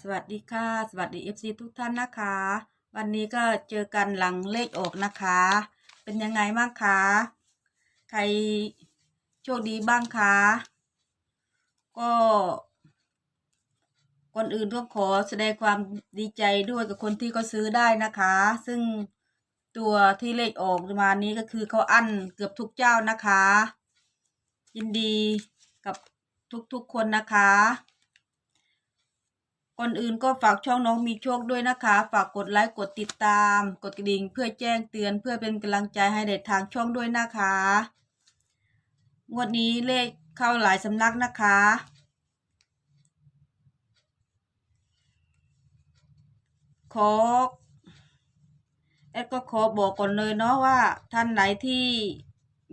สวัสดีค่ะ สวัสดี FC ทุกท่านนะคะ วันนี้ก็เจอกันหลังเลขออกนะคะ เป็นยังไงบ้างคะ ใครโชคดีบ้างคะ ก็ก่อนอื่นก็ขอแสดงความดีใจด้วยกับคนที่เขาซื้อได้นะคะ ซึ่งตัวที่เลขออกมานี้ก็คือเขาอั้นเกือบทุกเจ้านะคะ ยินดีกับทุกๆคนนะคะ ก่อนอื่นก็ฝากช่องน้องมีโชคด้วยนะคะ ฝากกดไลค์กดติดตาม กดกระดิ่งเพื่อแจ้งเตือนเพื่อเป็นกำลังใจให้ในทางช่องด้วยนะคะ งวดนี้เลขเข้าหลายสำนักนะคะ ขอแอดก็ขอบอกก่อนเลยเนาะว่าท่านไหนที่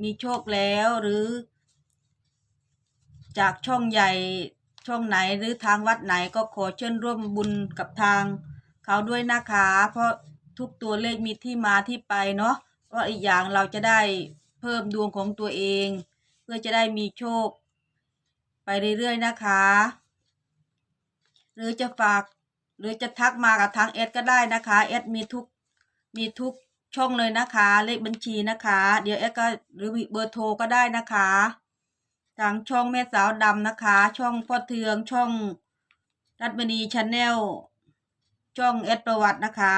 มีโชคแล้วหรือ จากช่องใหญ่ ช่องไหนหรือทางวัดไหนก็ขอเชิญร่วมบุญกับทาง เขาด้วยนะคะ เพราะทุกตัวเลขมีที่มาที่ไปเนาะเพราะอีกอย่างเราจะได้เพิ่มดวงของตัวเอง เพื่อจะได้มีโชค ไปเรื่อยๆนะคะ หรือจะฝากหรือจะทักมากับทางเอสก็ได้นะคะเอสมีทุกมีทุกช่องเลยนะคะ เลขบัญชีนะคะ เดี๋ยวเอสก็หรือเบอร์โทรก็ได้นะคะ ทางช่องแม่สาวดำนะคะ ช่องพ่อเทืองช่องรัตมณีชาแนลช่องเอสประวัตินะคะ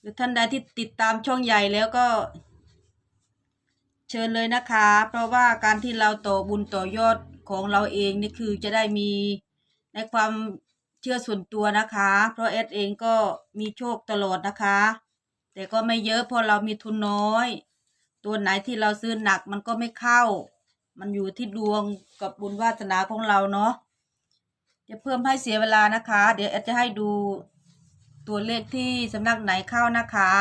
หรือท่านใดที่ติดตามช่องใหญ่แล้วก็ เชิญเลยนะคะ เพราะว่าการที่เราต่อบุญต่อยอดของเราเองนี่คือจะได้มีในความเชื่อส่วนตัวนะคะ เพราะเอสเองก็มีโชคตลอดนะคะ แต่ก็ไม่เยอะเพราะเรามีทุนน้อย ตัวไหนที่เราซื้อหนักมันก็ไม่เข้า มันอยู่ที่ดวงกับบุญวาสนาของเราเนาะจะเพิ่มให้เสียเวลานะคะ เดี๋ยวแอดจะให้ดูตัวเลขที่สำนักไหนเข้านะคะ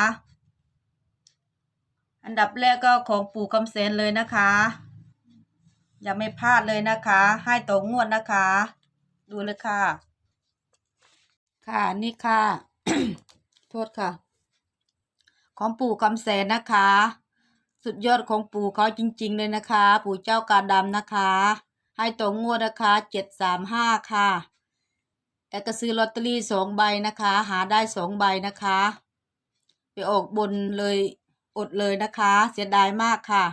อันดับแรกก็ของปู่คำเสนเลยนะคะ อย่าไม่พลาดเลยนะคะ ให้ต่องวดนะคะ ดูเลยค่ะ ค่ะนี่ค่ะ โทษค่ะ ของปู่คำแสนนะคะ สุดยอดของปู่เขาจริง ๆ เลยนะคะ ปู่เจ้ากาดำนะคะ ให้ตรงงวดนะคะเจ็ดสามห้าค่ะแต่ก็ซื้อลอตเตอรี่สองใบนะคะ หาได้สองใบนะคะ ไปออกบนเลยอดเลยนะคะ เสียดายมากค่ะ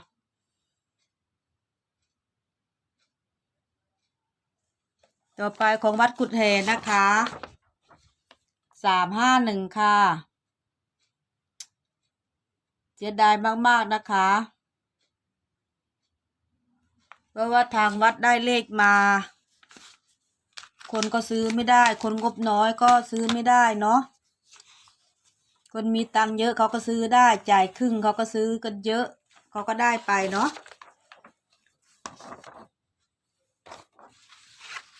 ต่อไปของวัดกุดแหนะคะ สามห้าหนึ่งค่ะ เสียดายมากๆนะคะ เพราะว่าทางวัดได้เลขมา คนก็ซื้อไม่ได้ คนงบน้อยก็ซื้อไม่ได้เนาะคนมีตังค์เยอะเขาก็ซื้อได้ จ่ายครึ่งเขาก็ซื้อกันเยอะ เขาก็ได้ไปเนาะ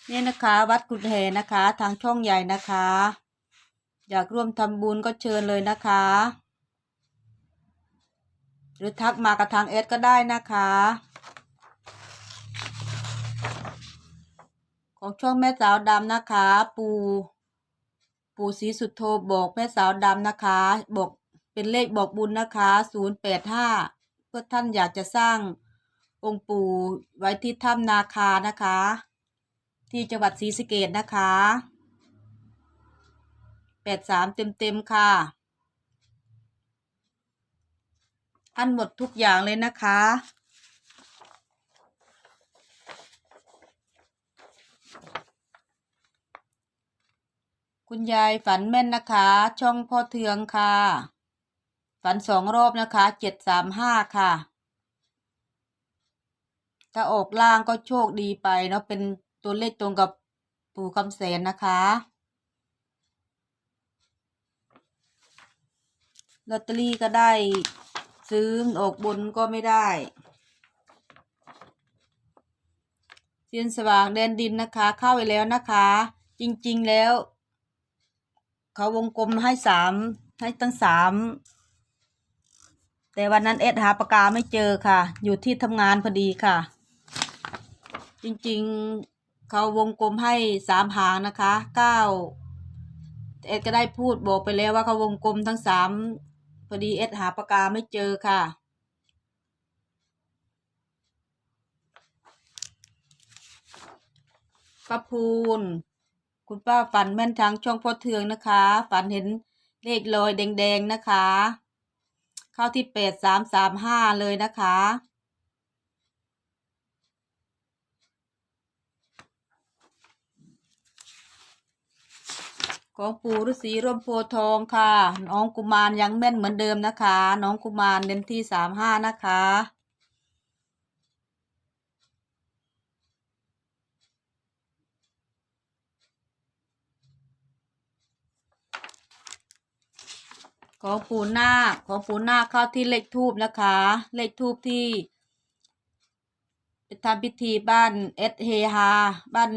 นี่นะคะวัดกุฎแหนะคะ ทางช่องใหญ่นะคะ อยากร่วมทำบุญก็เชิญเลยนะคะ หรือทักมากับทางเอสก็ได้นะคะ ของช่องแม่สาวดำนะคะ ปูปูสีสุดโทบอกแม่สาวดำนะคะ บอกเป็นเลขบอกบุญนะคะศูนย์แปดห้าเพื่อท่านอยากจะสร้างองค์ปู่ไว้ที่ถ้ำนาคานะคะ ที่จังหวัดศรีสะเกดนะคะแปดสามเต็มเต็มค่ะ อันหมดทุกอย่างเลยนะคะ คุณยายฝันแม่นนะคะ ช่องพ่อเทืองค่ะ ฝันสองรอบนะคะเจ็ดสามห้าค่ะ ถ้าออกล่างก็โชคดีไปเนาะเป็นตัวเลขตรงกับปู่คำแสนนะคะลอตเตอรี่ก็ได้ ซื้อออกบนก็ไม่ได้เซียนสว่างแดนดินนะคะ เข้าไปแล้วนะคะ จริงๆแล้ว เขาวงกลมให้สามให้ตั้งสามแต่วันนั้นเอ็ดหาปากกาไม่เจอค่ะ อยู่ที่ทำงานพอดีค่ะ จริงๆเขาวงกลมให้สามหางนะคะเก้าเอ็ดก็ได้พูดบอกไปแล้วว่าเขาวงกลมทั้งสาม พอดีเอสหาปากกาไม่เจอค่ะ ป้าพูน คุณป้าฝันแม่นทางช่องพ่อเทืองนะคะ ฝันเห็นเลขลอยแดงๆนะคะ เข้าที่แปดสามสามห้าเลยนะคะ ของปู่ฤาษีร่มโพทองค่ะ น้องกุมารยังแม่นเหมือนเดิมนะคะ น้องกุมารเน้นที่สามห้านะคะของปู่นาคของปู่นาคเข้าที่เลขทูบนะคะ เลขทูบที่ทำพิธีบ้านเอสเฮฮาบ้าน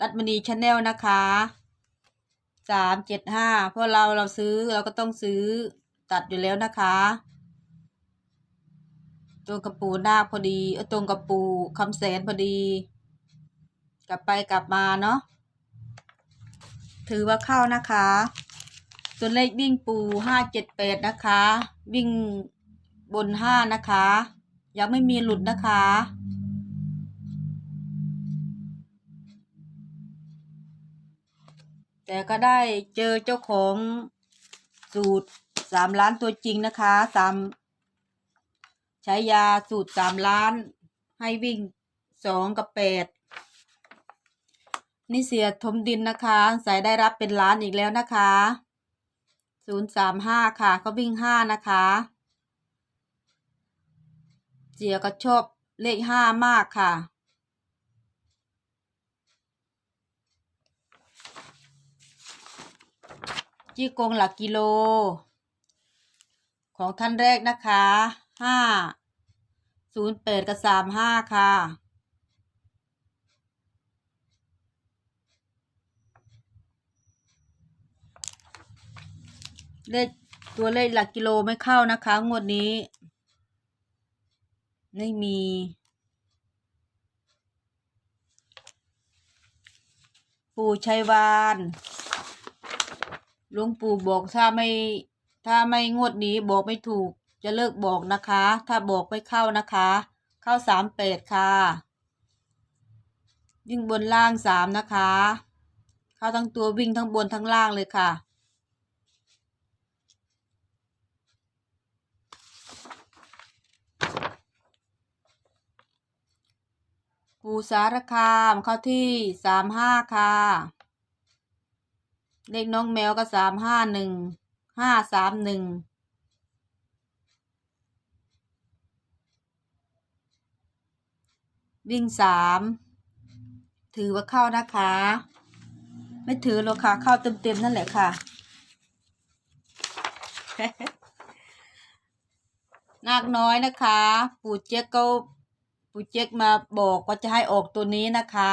รัตมณีชาแนลนะคะ สามเจ็ดห้าเพราะเราเราซื้อเราก็ต้องซื้อตัดอยู่แล้วนะคะตรงกับปูนาพอดีตรงกับปูคำแสนพอดี กลับไปกลับมาเนาะถือว่าเข้านะคะ ส่วนเลขวิ่งปูห้าเจ็ดแปดนะคะ วิ่งบนห้านะคะ ยังไม่มีหลุดนะคะ แต่ก็ได้เจอเจ้าของสูตรสามล้านตัวจริงนะคะสามใช้ยาสูตรสามล้าน ให้วิ่งสองกับแปดนี่เสียทมดินนะคะใส่ได้รับเป็นล้านอีกแล้วนะคะศูนย์สามห้าค่ะเขาวิ่งห้านะคะเสียก็ชอบเลขห้ามากค่ะ จี้กงหลักกิโล ของท่านแรกนะคะห้าศูนย์แปดกับสามห้าค่ะเลขตัวเลขหลักกิโลไม่เข้านะคะ งวดนี้ ไม่มี ปู่ชัยวาน หลวงปู่บอกถ้าไม่ถ้าไม่งวดนี้บอกไม่ถูก จะเลิกบอกนะคะ ถ้าบอกไม่เข้านะคะ เข้าสามแปดค่ะวิ่งบนล่างสามนะคะ เข้าทั้งตัววิ่งทั้งบนทั้งล่างเลยค่ะปูสารคามเข้าที่สามห้าค่ะ เลขน้องแมวก็สามห้าหนึ่งห้าสามหนึ่งวิ่งสามถือว่าเข้านะคะ ไม่ถือหรอกค่ะ เข้าเต็มๆนั่นแหละค่ะ นาคน้อยนะคะ ปู่เจ๊กก็ปู่เจ๊กมาบอกว่าจะให้ออกตัวนี้นะคะ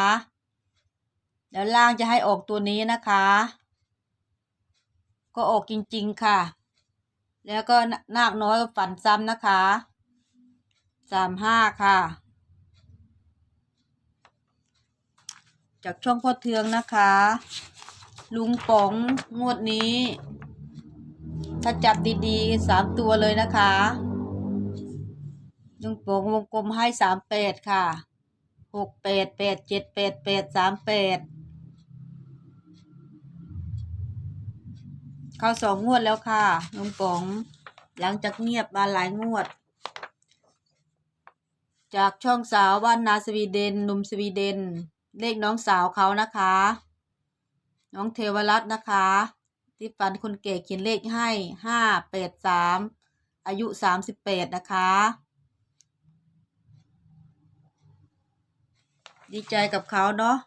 แล้วล่างจะให้ออกตัวนี้นะคะ ก็ออกจริง ๆ ค่ะ แล้วก็นาคน้อยก็ฝันซ้ำนะคะสามห้าค่ะ จากช่องพ่อเทืองนะคะ ลุงป๋องงวดนี้ ถ้าจับดีๆสามตัวเลยนะคะ ลุงป๋องวงกลมให้สามแปดค่ะหกแปดแปดเจ็ดแปดแปดสามแปด เข้าสองงวดแล้วค่ะลุงป๋อง หลังจากเงียบมาหลายงวด จากช่องสาวบ้านนาสวีเดนหนุ่มสวีเดน เลขน้องสาวเขานะคะ น้องเทวรัตน์นะคะ ที่ฝันคนเก๋เขียนเลขให้ห้าแปดสามอายุสามสิบแปดนะคะดีใจกับเขาเนาะ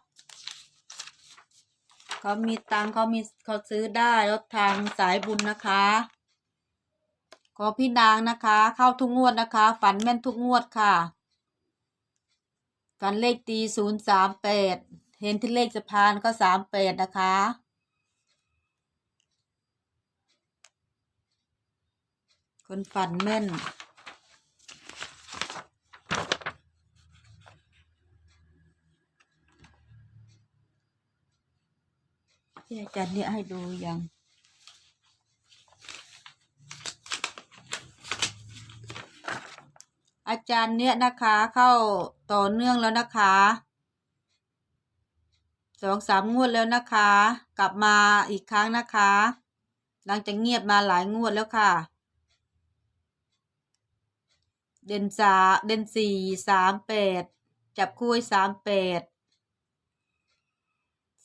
เขามีตังเขามีเขาซื้อได้รถทางสายบุญนะคะ ขอพี่นางนะคะ เข้าทุกงวดนะคะ ฝันแม่นทุกงวดค่ะ ฝันเลขตีศูนย์สามแปดเห็นที่เลขสะพานก็สามแปดนะคะคนฝันแม่น ที่อาจารย์เนี่ยให้ดูยัง อาจารย์เนี่ยนะคะเข้าต่อเนื่องแล้วนะคะสองสามงวดแล้วนะคะ กลับมาอีกครั้งนะคะ หลังจากเงียบมาหลายงวดแล้วค่ะ เด่นสาเด่นสี่สามแปดจับคู่สามแปด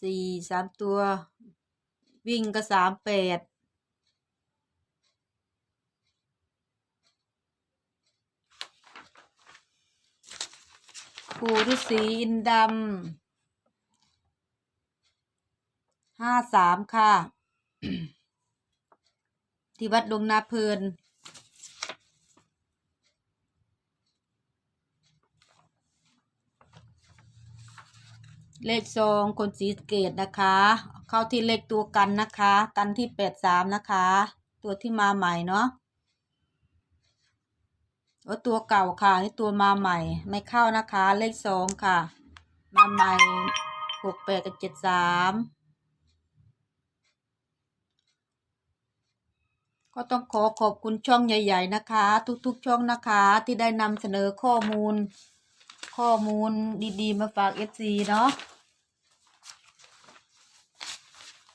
สี่สามตัว วิ่งก็สามแปดปู่ฤาษีอินดำห้าสามค่ะ ที่วัดดงนาเพลิน เลขซองคนสีเกตนะคะ เข้าที่เลขตัวกันนะคะ กันที่แปดสามนะคะ ตัวที่มาใหม่เนาะว่าตัวเก่าค่ะนี่ตัวมาใหม่ ไม่เข้านะคะ เลขสองค่ะ มาใหม่หกแปดกับเจ็ดสามก็ต้องขอขอบคุณช่องใหญ่ ๆ นะคะ ทุกๆช่องนะคะ ที่ได้นำเสนอข้อมูล ข้อมูลดีๆ มาฝากเอฟซีเนาะ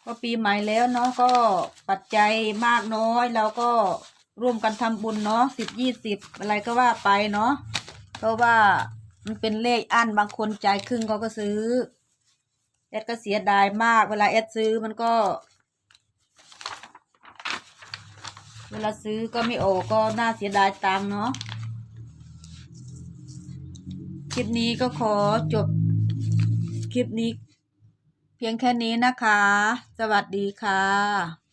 ก็ปีใหม่แล้วเนาะก็ปัจจัยมากน้อยเราก็ร่วมกันทำบุญเนาะสิบยี่สิบอะไรก็ว่าไปเนาะเพราะว่ามันเป็นเลขอันบางคนจ่ายครึ่งเขาก็ซื้อแอดก็เสียดายมากเวลาแอดซื้อมันก็ เวลาซื้อก็ไม่ออกก็น่าเสียดายตังเนาะคลิปนี้ก็ขอจบคลิปนี้ เพียงแค่นี้นะคะ สวัสดีค่ะ